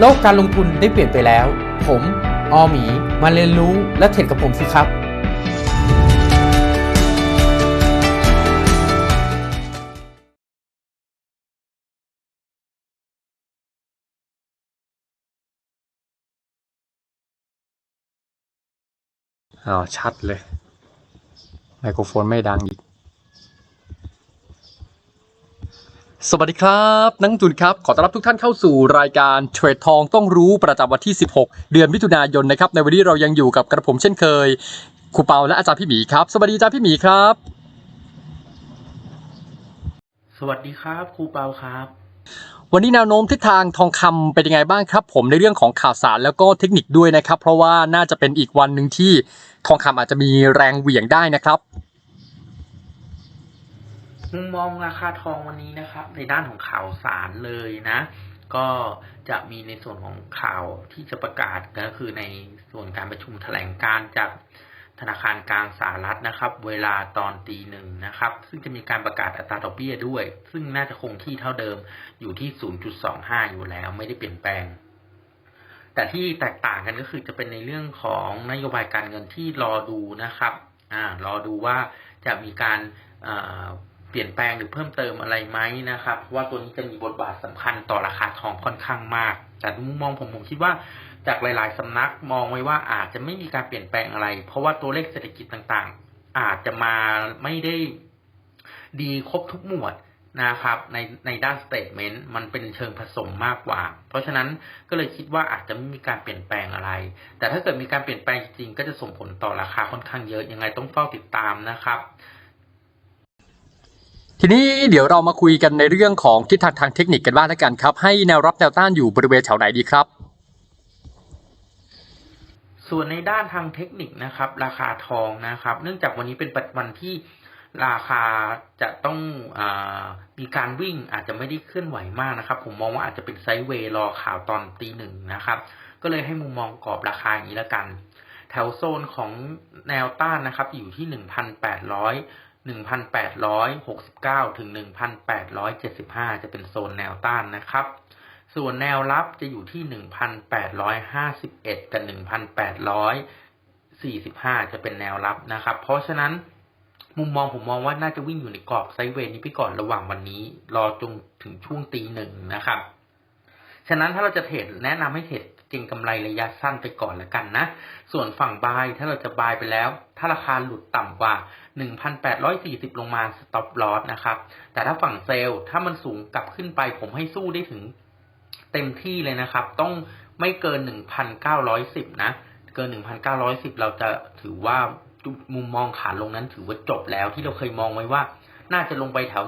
โลกการลงทุนได้เปลี่ยนไปแล้ว ผมออหมี มาเรียนรู้และเทรดกับผมสิครับ อ้าว ชัดเลย ไมโครโฟนไม่ดังอีก สวัสดีครับ นักลงทุนครับ ขอต้อนรับทุกท่านเข้าสู่รายการเทรดทองต้องรู้ประจำวันที่ 16 เดือนมิถุนายนนะครับ ในวันนี้เรายังอยู่กับกระผมเช่นเคยครูเปาและอาจารย์พี่หมีครับ สวัสดีอาจารย์พี่หมีครับ สวัสดีครับครูเปาครับ วันนี้แนวโน้มทิศทางทองคำเป็นยังไงบ้างครับ ผมในเรื่องของข่าวสารแล้วก็เทคนิคด้วยนะครับ เพราะว่าน่าจะเป็นอีกวันหนึ่งที่ทองคำอาจจะมีแรงเหวี่ยงได้นะครับ มุมมองราคาทองวันนี้นะครับในด้านของข่าวสารเลยนะ ก็จะมีในส่วนของข่าวที่จะประกาศก็คือในส่วนการประชุมแถลงการจากธนาคารกลางสหรัฐนะครับ เวลาตอนตีหนึ่งนะครับ ซึ่งจะมีการประกาศอัตราดอกเบี้ยด้วย ซึ่งน่าจะคงที่เท่าเดิมอยู่ที่ 0.25 อยู่แล้วไม่ได้เปลี่ยนแปลง แต่ที่แตกต่างกันก็คือจะเป็นในเรื่องของนโยบายการเงินที่รอดูนะครับ อ่ารอดูว่าจะมีการอ่า เปลี่ยนแปลงหรือเพิ่มเติมอะไรไหมนะครับเพราะว่าตัวนี้จะมีบทบาทสำคัญต่อราคาทองค่อนข้างมาก แต่มุมมองผมผมคิดว่าจากหลาย ๆสำนักมองไว้ว่าอาจจะไม่มีการเปลี่ยนแปลงอะไร เพราะว่าตัวเลขเศรษฐกิจต่างๆ อาจจะมาไม่ได้ดีครบทุกหมวดนะครับในในด้านสเตทเมนต์มันเป็นเชิงผสมมากกว่า เพราะฉะนั้นก็เลยคิดว่าอาจจะไม่มีการเปลี่ยนแปลงอะไร แต่ถ้าเกิดมีการเปลี่ยนแปลงจริงก็จะส่งผลต่อราคาค่อนข้างเยอะยังไงต้องเฝ้าติดตามนะครับ ทีนี้เดี๋ยวเรามาคุยกันในเรื่องของทิศทางทางเทคนิคกันบ้างแล้วกันครับ ให้แนวรับแนวต้านอยู่บริเวณแถวไหนดีครับ ส่วนในด้านทางเทคนิคนะครับ ราคาทองนะครับ เนื่องจากวันนี้เป็นปัจจุบันที่ราคาจะต้องอมีการวิ่งอาจจะไม่ได้เคลื่อนไหวมากนะครับ ผมมองว่าอาจจะเป็นไซด์เวย์รอข่าวตอนตีหนึ่งนะครับ ก็เลยให้มุมมองกรอบราคาอย่างนี้ละกัน แถวโซนของแนวต้านนะครับ อยู่ที่หนึ่งพันแปดร้อย หนึ่งพันแปดร้อยหกสิบเก้าถึงหนึ่งพันแปดร้อยเจ็ดสิบห้าจะเป็นโซนแนวต้านนะครับ ส่วนแนวรับจะอยู่ที่ 1,851 กับ 1,845 จะเป็นแนวรับนะครับ เพราะฉะนั้นมุมมองผมมองว่าน่าจะวิ่งอยู่ในกรอบไซด์เวย์นี้ไปก่อนระหว่างวันนี้ รอจงถึงช่วงตีหนึ่งนะครับ ฉะนั้นถ้าเราจะเทรดแนะนำให้เทรด เก็งกำไรระยะสั้นไปก่อนล้วกันนะ ส่วนฝั่งบายถ้าเราจะบายไปแล้ว ถ้าราคาหลุดต่ำกว่า 1,840 ลงมา stop loss นะครับ แต่ถ้าฝั่งเซลล์ถ้ามันสูงกลับขึ้นไปผมให้สู้ได้ถึงเต็มที่เลยนะครับ ต้องไม่เกิน 1,910 นะ เกิน 1,910 เราจะถือว่ามุมมองขาลงนั้นถือว่าจบแล้วที่เราเคยมองไว้ว่า น่าจะลงไปแถว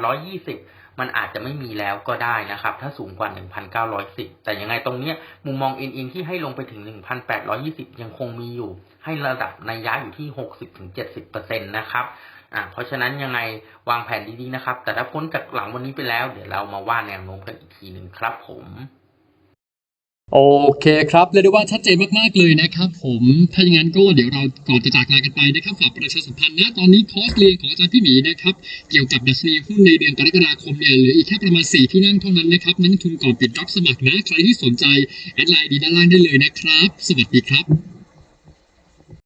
1,820 มันอาจจะไม่มีแล้วก็ได้นะครับ ถ้าสูงกว่า 1,910 แต่ยังไงตรงเนี้ยมุมมองอินอินที่ให้ลงไปถึง 1,820 ยังคงมีอยู่ ให้ระดับในยยอยู่ที่ 60-70%นะครับอ่าเพราะฉะนั้นยังไงวางแผนดีๆนะครับ แต่ถ้าพ้นจากหลังวันนี้ไปแล้ว เดี๋ยวเรามาว่าแนวโน้มกันอีกทีหนึ่งครับผม โอเคครับเรียกได้ว่าชัดเจนมากๆเลยนะครับผมถ้าอย่างนั้นก็เดี๋ยวเราก่อนจะจากลากันไปนะครับฝากประชาสัมพันธ์นะตอนนี้คอร์สเรียนของอาจารย์พี่หมีนะครับเกี่ยวกับดัชนีหุ้นในเดือนกรกฎาคมเนี่ยเหลืออีกแค่ประมาณ 4 ที่นั่งเท่านั้นนะครับนักลงทุนก่อนปิดรับสมัครนะใครที่สนใจแอดไลน์ดีด้านล่างได้เลยนะครับ สวัสดีครับ